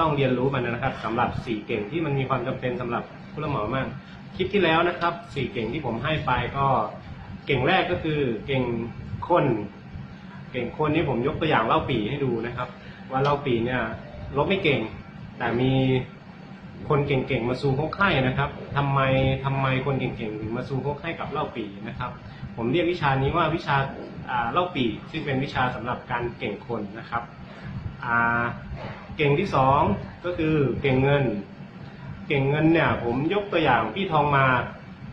ต้องเรียนรู้มันนะครับสำหรับสี่เก่งที่มันมีความจำเป็นสำหรับผู้รับเหมามากคลิปที่แล้วนะครับสี่เก่งที่ผมให้ไปก็เก่งแรกก็คือเก่งข้นเก่งคนนี้ผมยกตัวอย่างเล่าปีให้ดูนะครับ ว่าเล่าปีเนี่ยลบไม่เก่ง แต่มีคนเก่งๆมาซูโคกไข่นะครับทำไมทำไมคนเก่งๆถึงมาซูโคกไข่กับเล่าปีนะครับ ผมเรียกวิชานี้ว่าวิชาเล่าปีซึ่งเป็นวิชาสำหรับการเก่งคนนะครับ เก่งที่สองก็คือเก่งเงิน เก่งเงินเนี่ยผมยกตัวอย่างพี่ทองมา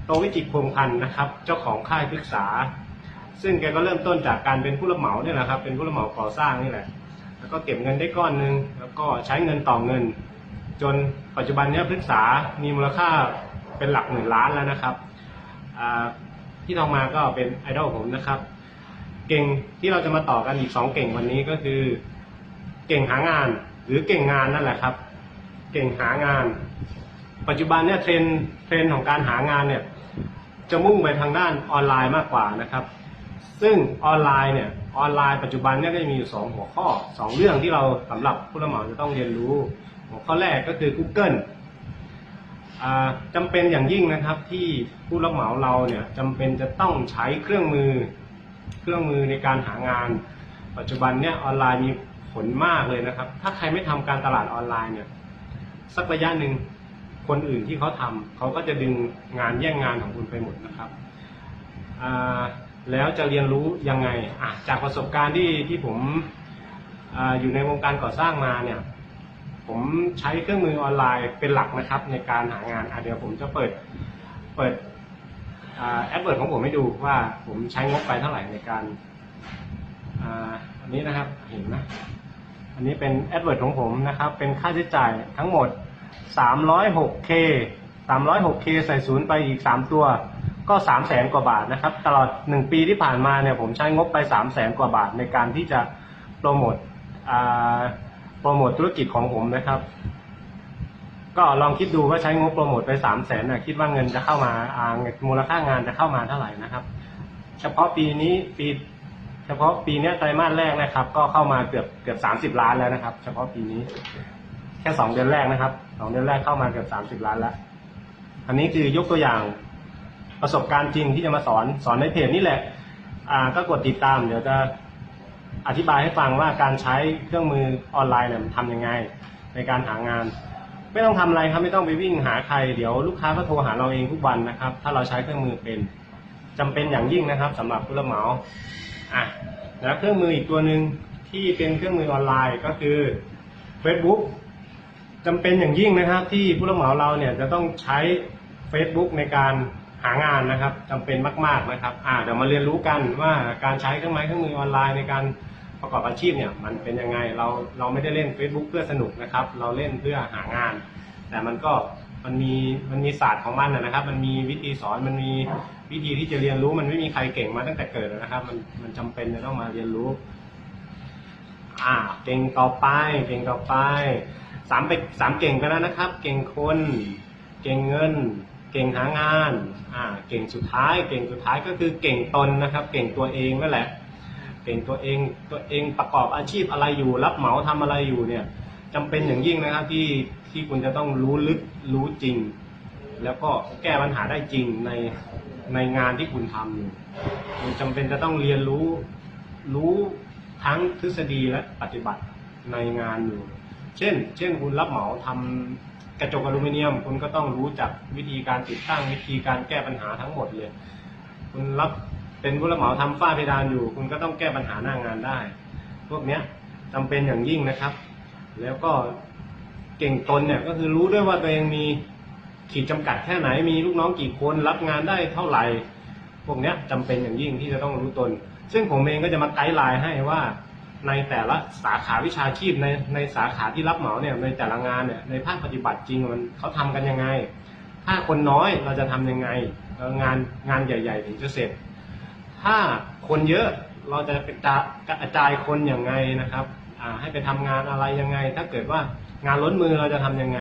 โตวิจิตพงพันธ์นะครับ เจ้าของค่ายพฤกษา ซึ่งแกก็เริ่มต้นจากการเป็นผู้รับเหมาเนี่ยแหละครับ เป็นผู้รับเหมาก่อสร้างนี่แหละ แล้วก็เก็บเงินได้ก้อนหนึ่งแล้วก็ใช้เงินต่อเงิน จนปัจจุบันเนี้ยพฤกษามีมูลค่าเป็นหลักหมื่นล้านแล้วนะครับพี่ทองมาก็เป็นไอดอลผมนะครับ เก่งที่เราจะมาต่อกันอีกสองเก่งวันนี้ก็คือ เก่งหางานหรือเก่งงานนั่นแหละครับ เก่งหางาน ปัจจุบันเนี่ยเทรนเทรนของการหางานเนี่ยจะมุ่งไปทางด้านออนไลน์มากกว่านะครับ ซึ่งออนไลน์เนี่ยออนไลน์ปัจจุบันเนี่ยก็จะมีอยู่สองหัวข้อสองเรื่องที่เราสำหรับผู้รับเหมาจะต้องเรียนรู้ หัวข้อแรกก็คือ Google อ่าจำเป็นอย่างยิ่งนะครับที่ผู้รับเหมาเราเนี่ยจำเป็นจะต้องใช้เครื่องมือ เครื่องมือในการหางาน ปัจจุบันเนี่ยออนไลน์มี ผลมากเลยนะครับ ถ้าใครไม่ทำการตลาดออนไลน์เนี่ย สักระยะหนึ่งคนอื่นที่เขาทำเขาก็จะดึงงานแย่งงานของคุณไปหมดนะครับแล้วจะเรียนรู้ยังไงอะจากประสบการณ์ที่ที่ผมออยู่ในวงการก่อสร้างมาเนี่ย ผมใช้เครื่องมือออนไลน์เป็นหลักนะครับ ในการหางานอะเดี๋ยวผมจะเปิดเปิดแอดเวิร์ดของผมให้ดูว่าผมใช้งบไปเท่าไหร่ในการ อันนี้นะครับเห็นไหมอันนี้เป็น AdWords ของผมนะครับ เป็นค่าใช้จ่ายทั้งหมด 306k 306k ใส่ศูนย์ไปอีก 3 ตัว ก็ 3 0 0แสนกว่าบาทนะครับ ตลอด 1 ปีที่ผ่านมาเนี่ยผมใช้งบไป 3 0 0แสนกว่าบาทในการที่จะโปรโมทโปรโมทธุรกิจของผมนะครับ ก็ลองคิดดูว่าใช้งบโปรโมทไป 3 0 0แสนนะคิดว่าเงินจะเข้ามาอ่ามูลค่างานจะเข้ามาเท่าไหร่นะครับ เฉพาะปีนี้ปี เฉพาะปีนี้ไตรมาสแรกนะครับ ก็เข้ามาเกือบเกือบสามสิบล้านแล้วนะครับ เฉพาะปีนี้ แค่สองเดือนแรกนะครับสองเดือนแรกเข้ามาเกือบสามสิบล้านแล้ว อันนี้คือยกตัวอย่างประสบการณ์จริงที่จะมาสอนสอนในเพจนี่แหละ อ่า ก็กดติดตาม เดี๋ยวจะอธิบายให้ฟังว่าการใช้เครื่องมือออนไลน์เนี่ยมันทำยังไง ในการหางาน ไม่ต้องทำอะไรครับไม่ต้องไปวิ่งหาใครเดี๋ยวลูกค้าก็โทรหาเราเองทุกวันนะครับ ถ้าเราใช้เครื่องมือเป็นจำเป็นอย่างยิ่งนะครับสำหรับผู้รับเหมา อะแล้วเครื่องมืออีกตัวหนึ่งที่เป็นเครื่องมือออนไลน์ก็คือ Facebook จำเป็นอย่างยิ่งนะครับ ที่ผู้รับเหมาเราเนี่ยจะต้องใช้ Facebook ในการหางานนะครับจำเป็นมาก ๆนะครับอ่าเดี๋ยวมาเรียนรู้กันว่าการใช้เครื่องไม้เครื่องมือออนไลน์ในการประกอบอาชีพเนี่ยมันเป็นยังไงเราเราไม่ได้เล่น Facebook เพื่อสนุกนะครับ เราเล่นเพื่อหางาน แต่มันก็ มันมีมันมีศาสตร์ของมันนะครับ มันมีวิธีสอนมันมีวิธีที่จะเรียนรู้ มันไม่มีใครเก่งมาตั้งแต่เกิดนะครับ มันมันจำเป็นจะต้องมาเรียนรู้ อ่าเก่งต่อไปเก่งต่อไปสามไปสามเก่งไปแล้วนะครับ เก่งคน เก่งเงิน เก่งหางานอ่าเก่งสุดท้าย เก่งสุดท้ายก็คือเก่งตนนะครับ เก่งตัวเองนั่นแหละ เก่งตัวเองตัวเองประกอบอาชีพอะไรอยู่ รับเหมาทำอะไรอยู่เนี่ย จำเป็นอย่างยิ่งนะครับที่ที่คุณจะต้องรู้ลึกรู้จริง แล้วก็แก้ปัญหาได้จริงในในงานที่คุณทำอยู่คุณจำเป็นจะต้องเรียนรู้รู้ทั้งทฤษฎีและปฏิบัติในงานอยู่ เช่น เช่นคุณรับเหมาทำกระจกอลูมิเนียม คุณก็ต้องรู้จักวิธีการติดตั้งวิธีการแก้ปัญหาทั้งหมดเลย คุณรับเป็นผู้รับเหมาทำฝ้าเพดานอยู่ คุณก็ต้องแก้ปัญหาหน้างานได้ พวกเนี้ยจำเป็นอย่างยิ่งนะครับ แล้วก็เก่งตนเนี่ยก็คือรู้ด้วยว่าตัวเองมีขีดจำกัดแค่ไหนมีลูกน้องกี่คนรับงานได้เท่าไหร่ พวกเนี้ยจำเป็นอย่างยิ่งที่จะต้องรู้ตน ซึ่งผมเองก็จะมาไกด์ไลน์ให้ว่าในแต่ละสาขาวิชาชีพในในสาขาที่รับเหมาเนี่ยในแต่ละงานเนี่ยในภาคปฏิบัติจริงมันเขาทำกันยังไง ถ้าคนน้อยเราจะทำยังไงงานงานใหญ่ๆถึงจะเสร็จ ถ้าคนเยอะเราจะกระจายคนอย่างไงนะครับ ให้ไปทำงานอะไรยังไง ถ้าเกิดว่างานล้นมือเราจะทำยังไง